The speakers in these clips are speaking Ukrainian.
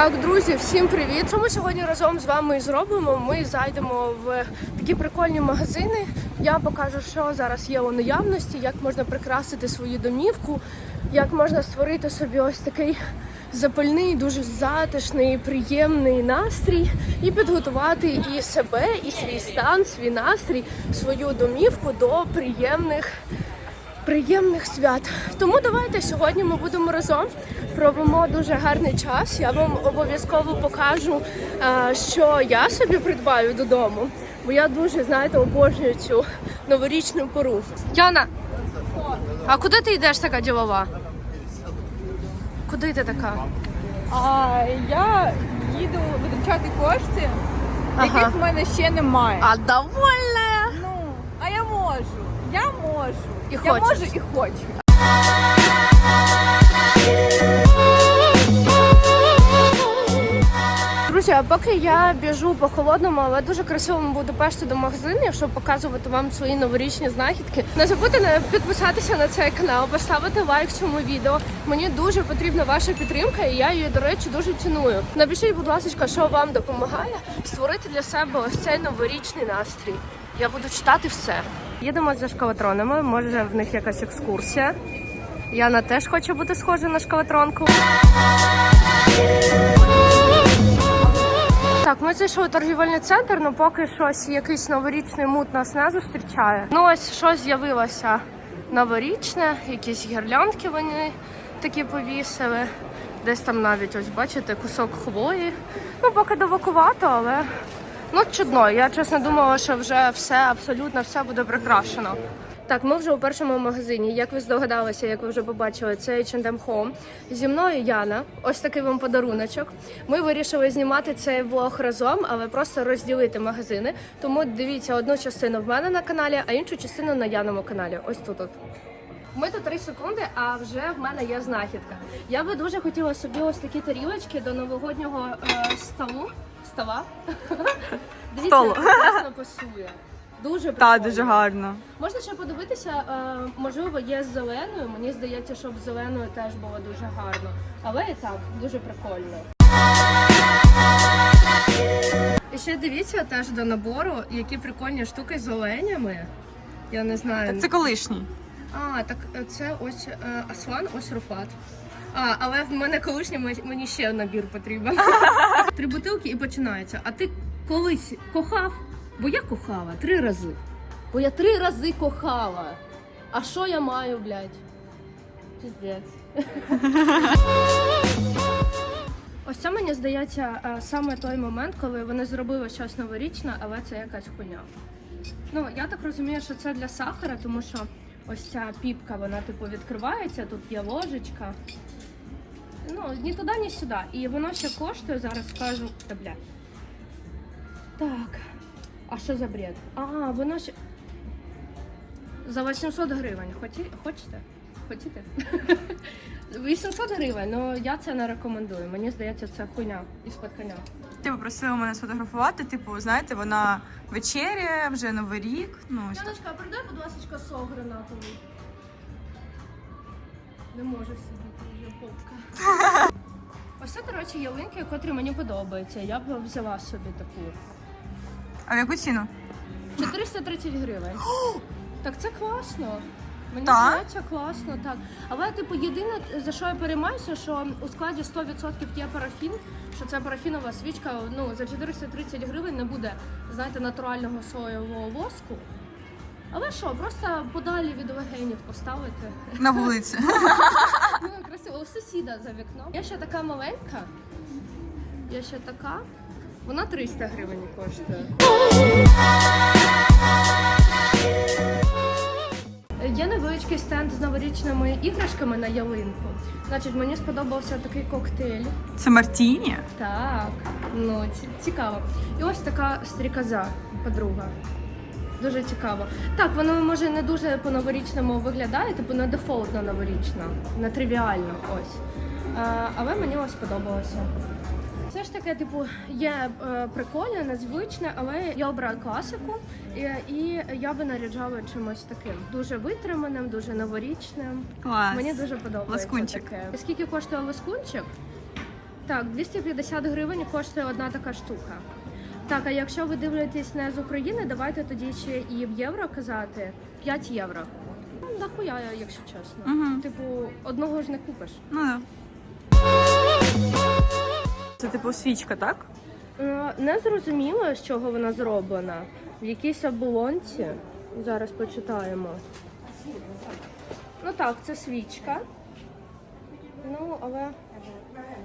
Так, друзі, всім привіт! Що ми сьогодні разом з вами зробимо? Ми зайдемо в такі прикольні магазини. Я покажу, що зараз є у наявності, як можна прикрасити свою домівку, як можна створити собі ось такий запальний, дуже затишний, приємний настрій і підготувати і себе, і свій стан, свій настрій, свою домівку до приємних приємних свят. Тому давайте сьогодні ми будемо разом провемо дуже гарний час. Я вам обов'язково покажу, е, що я собі придбаю додому. Бо я дуже, знаєте, обожнюю цю новорічну пору. Яна, а куди ти йдеш така ділова? Куди ти така? А я їду витрачати кошти, Ага. яких в мене ще немає. А довольна! Ну, а я можу. Я можу. І я хочеш. можу і хочу. А поки я біжу по холодному, але дуже красивому Будапешті до магазинів, щоб показувати вам свої новорічні знахідки. Не забудьте не підписатися на цей канал, поставити лайк цьому відео. Мені дуже потрібна ваша підтримка, і я її, до речі, дуже ціную. Напишіть, будь ласка, що вам допомагає створити для себе ось цей новорічний настрій. Я буду читати все. Їдемо за шкалатронами, може в них якась екскурсія. Яна теж хоче бути схожа на шкалатронку. Так, ми зайшли в торгівельний центр, але поки щось якийсь новорічний мут нас не зустрічає. Ну ось щось з'явилося новорічне, якісь гірляндки вони такі повісили. Десь там навіть ось бачите кусок хвої. Ну, поки довакувато, але ну чудно. Я чесно думала, що вже все, абсолютно все буде прикрашено. Так, ми вже у першому магазині. Як ви здогадалися, як ви вже побачили, це H&M Home. Зі мною Яна. Ось такий вам подаруночок. Ми вирішили знімати цей влог разом, але просто розділити магазини. Тому дивіться одну частину в мене на каналі, а іншу частину на Яному каналі. Ось тут. от. Ми тут 3 секунди, а вже в мене є знахідка. Я би дуже хотіла собі ось такі тарілочки до новогоднього е, столу. Стола. Дивіться, як класно пасує. Дуже прикольно. дуже гарно. Можна ще подивитися, е, можливо, є з зеленою. Мені здається, щоб з зеленою теж було дуже гарно. Але і так, дуже прикольно. І ще дивіться теж до набору, які прикольні штуки з оленями. Я не знаю. Це колишній. А, так е, це ось е, Аслан, ось Руфат. А, але в мене колишній мені ще набір потрібен. Три бутилки і починається. А ти колись кохав? Бо я кохала три рази. Бо я три рази кохала. А що я маю, блядь? Піздець. Ось це мені здається е, саме той момент, коли вони зробили щось новорічне, але це якась хуйня. Ну, я так розумію, що це для сахара, тому що ось ця піпка, вона типу відкривається, тут є ложечка. Ну, ні туди, ні сюди. І воно ще коштує, зараз скажу. Та бля. Так. А що за бред? А, воно ще. За 800 гривень. Хоті... Хочете? Хотіте? 800 гривень, ну я це не рекомендую. Мені здається, це хуйня із-під коня. Ти попросила мене сфотографувати, типу, знаєте, вона вечеря, вже новий рік. Ну, ось так. Яночка, а передай, будь ласка, сок гранатовий. Не можу сидіти, вже попка. Ось це, до речі, ялинки, котрі мені подобаються. Я б взяла собі таку. А в яку ціну? 430 гривень. так це класно. Мені Так? здається класно, так. Але, типу, єдине, за що я переймаюся, що у складі 100% є парафін, що це парафінова свічка, ну, за 430 гривень не буде, знаєте, натурального соєвого воску. Але що, просто подалі від легенів поставити. На вулиці. Ну, красиво, у сусіда за вікном. Я ще така маленька. Я ще така. Вона 300 гривень коштує. Є невеличкий стенд з новорічними іграшками на ялинку. Значить, мені сподобався такий коктейль. Це Мартіні. Так, ну цікаво. І ось така стрікоза, подруга. Дуже цікаво. Так, воно може не дуже по-новорічному виглядає, типу не дефолтно новорічно, не тривіально ось. А, але мені ось сподобалося. Ж типу, є е, прикольне, незвичне, але я обрала класику, і, і я би наряджала чимось таким дуже витриманим, дуже новорічним. Клас. Мені дуже подобається. Ласкунчик. таке. Скільки коштує ласкунчик? Так, 250 гривень коштує одна така штука. Так, а якщо ви дивитесь не з України, давайте тоді ще і в євро казати 5 євро. Ну, Нахуя, якщо чесно. Мгм. Типу, одного ж не купиш. Ну да. Це типу свічка, так? Е, Не зрозуміло, з чого вона зроблена. В якійсь оболонці. Зараз почитаємо. Ну так, це свічка. Ну, але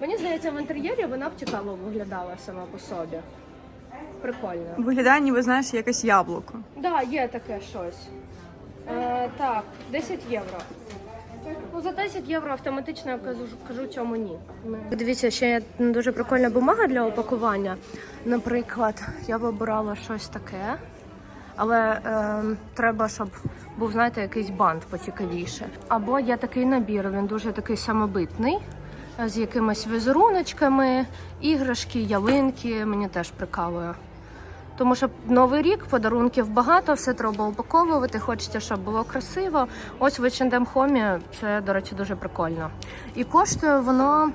мені здається, в інтер'єрі вона б цікаво виглядала сама по собі. Прикольно. Виглядає, ніби знаєш, якесь яблуко. Так, да, є таке щось. Е, так, 10 євро. Ну, за 10 євро автоматично я кажу, кажу цьому ні. Дивіться, ще є дуже прикольна бумага для опакування. Наприклад, я б обирала щось таке, але е, треба, щоб був, знаєте, якийсь бант поцікавіше. Або є такий набір, він дуже такий самобитний, з якимись візеруночками, іграшки, ялинки. Мені теж прикалує. Тому що новий рік, подарунків багато, все треба упаковувати. Хочеться, щоб було красиво. Ось в H&M Home це, до речі, дуже прикольно. І коштує воно,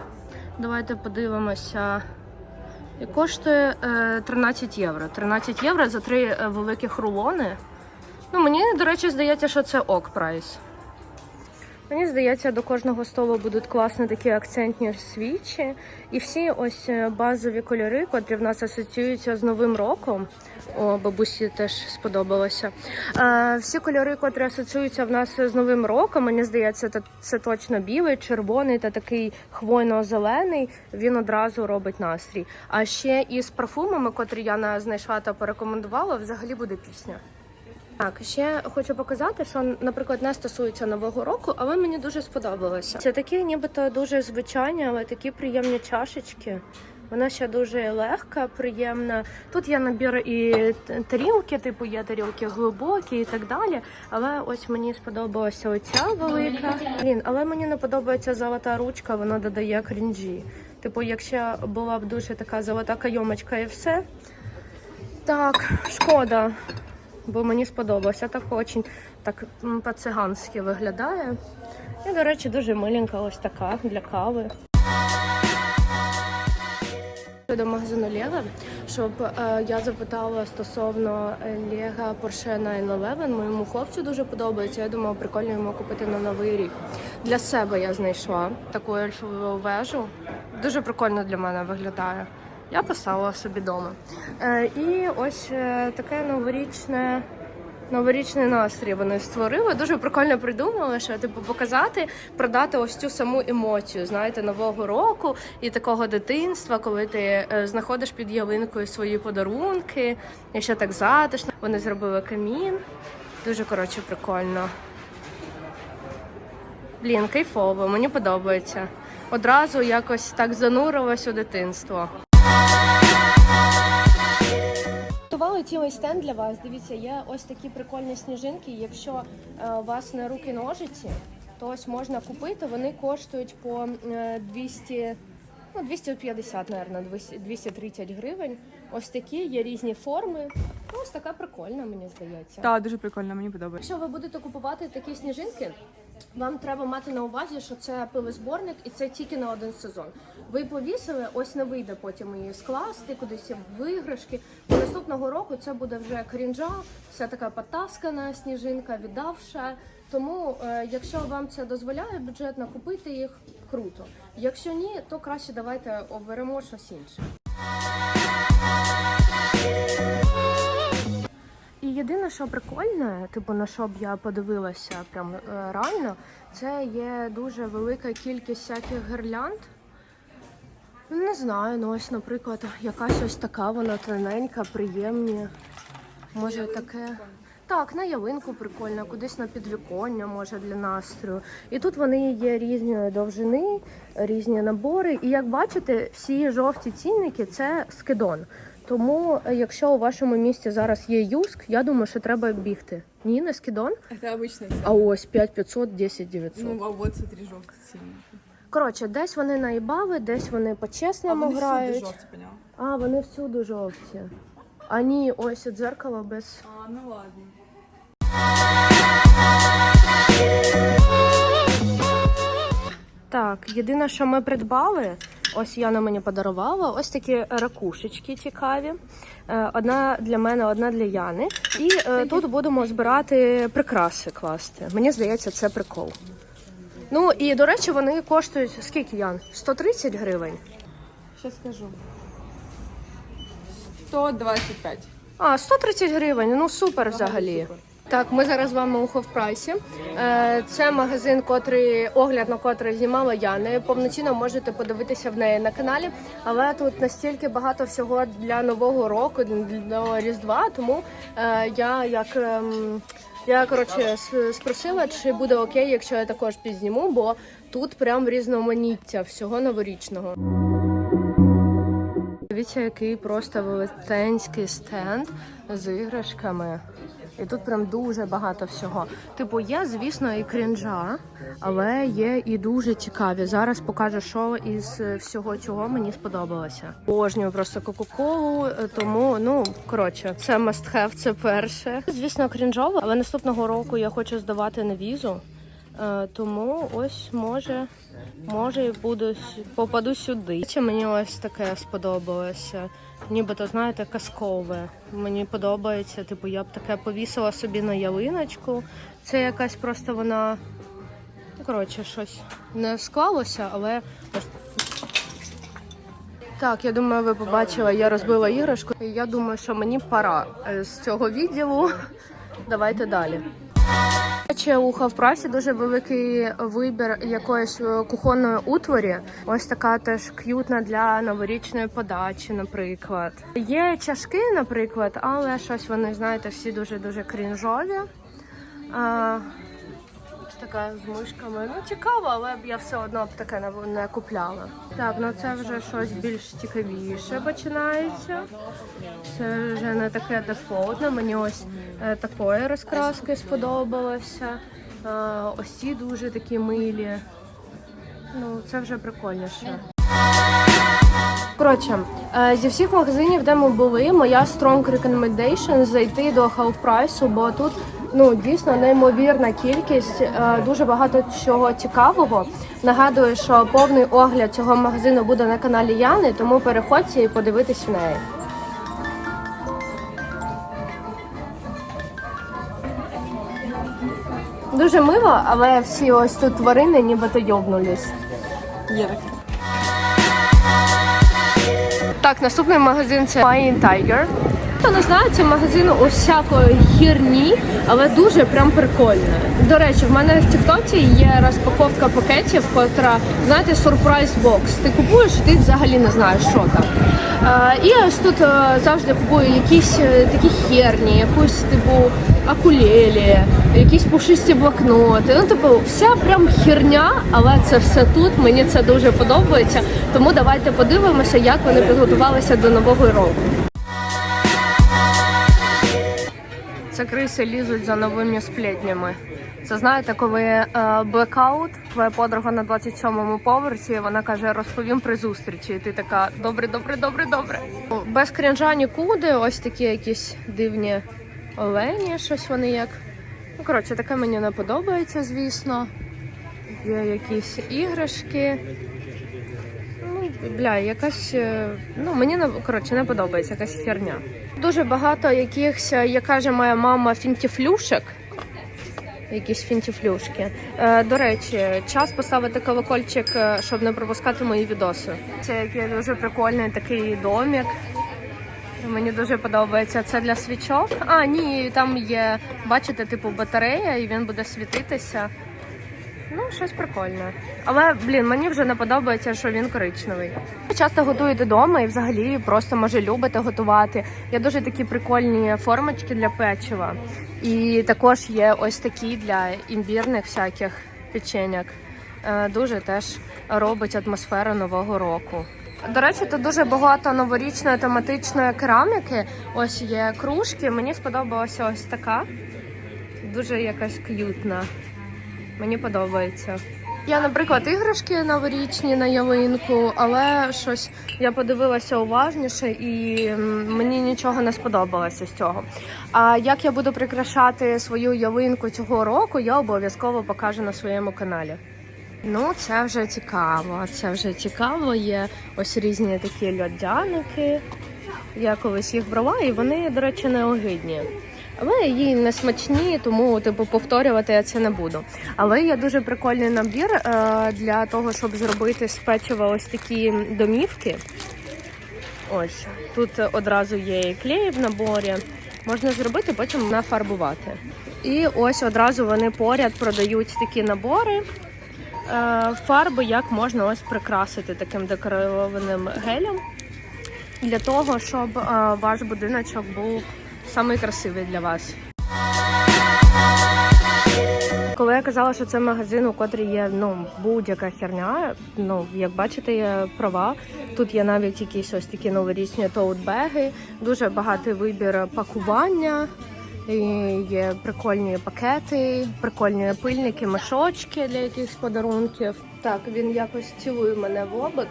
давайте подивимося. І коштує е, 13 євро. 13 євро за три е, великих рулони. Ну, мені, до речі, здається, що це ок прайс. Мені здається, до кожного столу будуть класні такі акцентні свічі. І всі ось е, базові кольори, котрі в нас асоціюються з Новим роком. О, бабусі теж сподобалося. Е, всі кольори, котрі асоціюються в нас з Новим роком, мені здається, це, точно білий, червоний та такий хвойно-зелений. Він одразу робить настрій. А ще із парфумами, котрі я знайшла та порекомендувала, взагалі буде пісня. Так, ще хочу показати, що, наприклад, не стосується нового року, але мені дуже сподобалося. Це такі, нібито дуже звичайні, але такі приємні чашечки. Вона ще дуже легка, приємна. Тут є набір і тарілки, типу є тарілки глибокі і так далі. Але ось мені сподобалася оця велика. Блін, але мені не подобається золота ручка, вона додає крінжі. Типу, якщо була б дуже така золота кайомочка і все. Так, шкода бо мені сподобалося. Так очень так по-циганськи виглядає. І, до речі, дуже миленька ось така для кави. До магазину Лего, щоб е, я запитала стосовно е, Лего Porsche 911. Моєму хлопцю дуже подобається. Я думала, прикольно йому купити на новий рік. Для себе я знайшла таку ельфову вежу. Дуже прикольно для мене виглядає. Я поставила собі вдома. Е, і ось е, таке новорічне. Новорічний настрій вони створили. Дуже прикольно придумали, що типу показати, продати ось цю саму емоцію, знаєте, нового року і такого дитинства, коли ти е, знаходиш під ялинкою свої подарунки, і ще так затишно. Вони зробили камін. Дуже коротше прикольно. Блін, кайфово, мені подобається. Одразу якось так занурилась у дитинство. Готували цілий стенд для вас. Дивіться, є ось такі прикольні сніжинки. Якщо е, у вас на руки ножиці, то ось можна купити. Вони коштують по е, 200, ну 250, мабуть, 230 гривень. Ось такі є різні форми. Ну, ось така прикольна, мені здається. Так, дуже прикольно, мені подобається. Якщо ви будете купувати такі сніжинки, вам треба мати на увазі, що це пилозборник і це тільки на один сезон. Ви повісили, ось не вийде потім її скласти, кудись в виграшки. Наступного року це буде вже крінжа, вся така потаскана сніжинка, віддавша. Тому, е, якщо вам це дозволяє бюджетно купити їх, круто. Якщо ні, то краще давайте оберемо щось інше. Єдине, що прикольне, типу на що б я подивилася прям е, реально, це є дуже велика кількість всяких гірлянд. Ну, Не знаю, ну ось, наприклад, якась ось така, вона тоненька, приємні. Може таке. Так, на ялинку прикольно, кудись на підвіконня, може для настрою. І тут вони є різної довжини, різні набори. І як бачите, всі жовті цінники це скидон. Тому, е, якщо у вашому місті зараз є юск, я думаю, що треба бігти. Ні, не скидон. Це обична А ось 5500, 10 900. Ну, а от смотри, жовті сильні. Коротше, десь вони наїбали, десь вони по-чесному грають. поняла? А, вони всюди жовті. А ні, ось дзеркало без. А, ну ладно. Так, єдине, що ми придбали, Ось Яна мені подарувала. Ось такі ракушечки цікаві. Е, Одна для мене, одна для Яни. І е, тут будемо збирати прикраси класти. Мені здається, це прикол. Ну і до речі, вони коштують скільки Ян? 130 гривень. Що скажу? 125. А, 130 гривень. Ну супер взагалі. Так, ми зараз з вами у Ховпрайсі. Е, Це магазин, котрий огляд на котрий знімала Яна. Повноцінно можете подивитися в неї на каналі. Але тут настільки багато всього для нового року, для Різдва. Тому е, я як ем, я коротше спросила, чи буде окей, якщо я також підзніму, бо тут прям різноманіття всього новорічного. Дивіться, який просто велетенський стенд з іграшками. І тут прям дуже багато всього. Типу, є, звісно, і крінжа, але є і дуже цікаві. Зараз покажу, що із всього цього мені сподобалося. Божнюю просто Кока-Колу, тому ну коротше, це must have, це перше. Звісно, крінжово, але наступного року я хочу здавати на візу. Е, Тому ось може, може і буду попаду сюди. Чи мені ось таке сподобалося? Нібито, знаєте, казкове. Мені подобається. Типу, я б таке повісила собі на ялиночку. Це якась просто вона. Ну, коротше, щось не склалося, але. Так, я думаю, ви побачили, я розбила іграшку. І я думаю, що мені пора е, з цього відділу. Давайте далі. У Хавпрасі дуже великий вибір якоїсь е, кухонної утворі. Ось така теж к'ютна для новорічної подачі, наприклад. Є чашки, наприклад, але щось вони, знаєте, всі дуже дуже крінжові. Така з мишками. Ну цікаво, але б я все одно б таке не, не купляла. Так, ну це вже щось більш цікавіше починається. Це вже не таке дефолтне. Мені ось е, такої розкраски сподобалося. Е, ось ці дуже такі милі. Ну, це вже прикольніше. Коротше, е, зі всіх магазинів, де ми були, моя strong recommendation зайти до Half Price, бо тут ну дійсно неймовірна кількість, е, дуже багато чого цікавого. Нагадую, що повний огляд цього магазину буде на каналі Яни, тому переходьте і подивитись в неї. Дуже мило, але всі ось тут тварини нібито йобнулись. Є таке. Так, наступний магазин це Flying Tiger. Хто не знає, це магазин усякої хірні, але дуже прям прикольне. До речі, в мене в Тіктоці є розпаковка пакетів, котра, знаєте, сюрприз бокс. Ти купуєш, і ти взагалі не знаєш, що там. Е, і ось тут е, завжди купую якісь е, такі херні, якусь типу акулелі, якісь пушисті блокноти. Ну, типу, вся прям херня, але це все тут. Мені це дуже подобається. Тому давайте подивимося, як вони підготувалися до нового року. Це криси лізуть за новими сплетнями. Це знаєте, коли е, блекаут, твоя подруга на 27-му поверсі, вона каже, розповім при зустрічі. І ти така добре, добре, добре, добре. Без крінжа нікуди, ось такі якісь дивні олені, щось вони як. Ну, коротше, таке мені не подобається, звісно. Є якісь іграшки. Бля, якась. е, Ну, мені коротше не подобається якась херня. Дуже багато якихось, е, як каже моя мама, фінтіфлюшек. Якісь фінтіфлюшки. Е, до речі, час поставити колокольчик, е, щоб не пропускати мої відоси. Це який дуже прикольний такий домик. Мені дуже подобається. Це для свічок. А, ні, там є, бачите, типу батарея, і він буде світитися. Ну, щось прикольне. Але, блін, мені вже не подобається, що він коричневий. Ви Часто готуєте вдома і взагалі просто може любите готувати. Є дуже такі прикольні формочки для печива. І також є ось такі для імбірних всяких печеньок. Е, Дуже теж робить атмосферу нового року. До речі, тут дуже багато новорічної тематичної кераміки. Ось є кружки. Мені сподобалася ось така. Дуже якась к'ютна. Мені подобається. Я, наприклад, іграшки новорічні на ялинку, але щось я подивилася уважніше і мені нічого не сподобалося з цього. А як я буду прикрашати свою ялинку цього року, я обов'язково покажу на своєму каналі. Ну, це вже цікаво. Це вже цікаво. Є ось різні такі льодяники. Я колись їх брала, і вони, до речі, не огидні. Але їй не смачні, тому типу повторювати я це не буду. Але є дуже прикольний набір е, для того, щоб зробити з печива ось такі домівки. Ось тут одразу є і клей в наборі. Можна зробити, потім нафарбувати. І ось одразу вони поряд продають такі набори. е, Фарби, як можна ось прикрасити таким декорованим гелем для того, щоб е, ваш будиночок був самий красивий для вас. Коли я казала, що це магазин, у котрій є ну будь-яка херня, ну як бачите, я права. Тут є навіть якісь ось такі новорічні тоутбеги, дуже багатий вибір пакування. І є прикольні пакети, прикольні пильники, мешочки для якихось подарунків. Так, він якось цілує мене в лобик.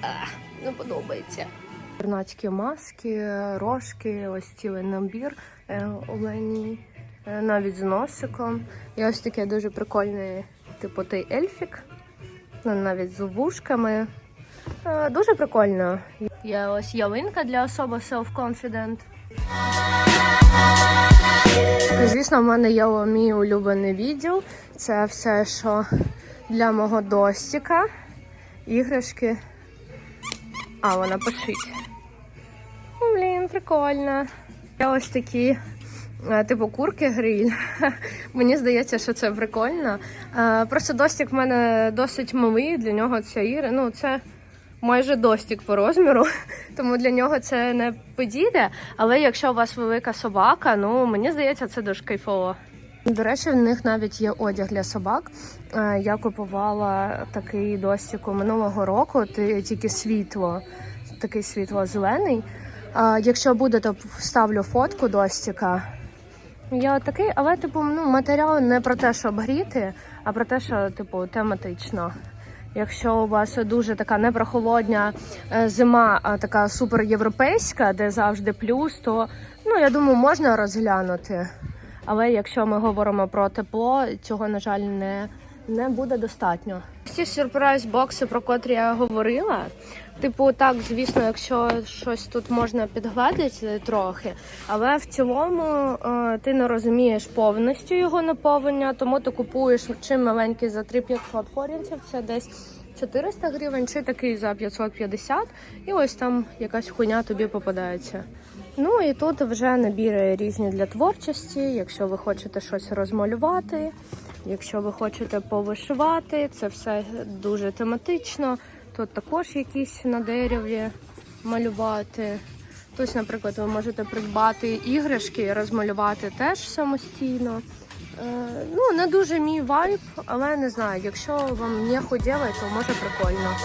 Ах, не подобається. Вернацькі маски, рожки, ось цілий набір е, оленій, е, навіть з носиком. І ось таке дуже прикольне, типу той ельфік, ну, навіть з вушками. Е, Дуже прикольно. Є ось ялинка для особи self-confident. Звісно, в мене є мій улюблений відділ. Це все, що для мого достіка, іграшки. А, вона пишить. Блін, прикольно. Я ось такі, е, типу, курки гриль. Мені здається, що це прикольно. Е, Просто достік в мене досить малий, для нього ця ігра. Ну, це майже достік по розміру, тому для нього це не підійде. Але якщо у вас велика собака, ну мені здається, це дуже кайфово. До речі, в них навіть є одяг для собак. Е, Я купувала такий достік у минулого року, тільки світло, такий світло-зелений. Якщо буде, то вставлю фотку достіка. Я такий, але типу, ну, матеріал не про те, щоб гріти, а про те, що типу тематично. Якщо у вас дуже така непрохолодня е, зима, а така супер європейська, де завжди плюс, то ну я думаю, можна розглянути. Але якщо ми говоримо про тепло, цього на жаль не, не буде достатньо. Ці сюрприз бокси, про котрі я говорила. Типу, так, звісно, якщо щось тут можна підгладити трохи, але в цілому е, ти не розумієш повністю його наповнення, тому ти купуєш чим маленький за 3500 форінців, це десь 400 гривень, чи такий за 550, і ось там якась хуйня тобі попадається. Ну і тут вже набіри різні для творчості. Якщо ви хочете щось розмалювати, якщо ви хочете повишивати, це все дуже тематично. Тут також якісь на дереві малювати. Тут, наприклад, ви можете придбати іграшки розмалювати теж самостійно. Е, ну, не дуже мій вайб, але не знаю, якщо вам не ходіли, то може прикольно.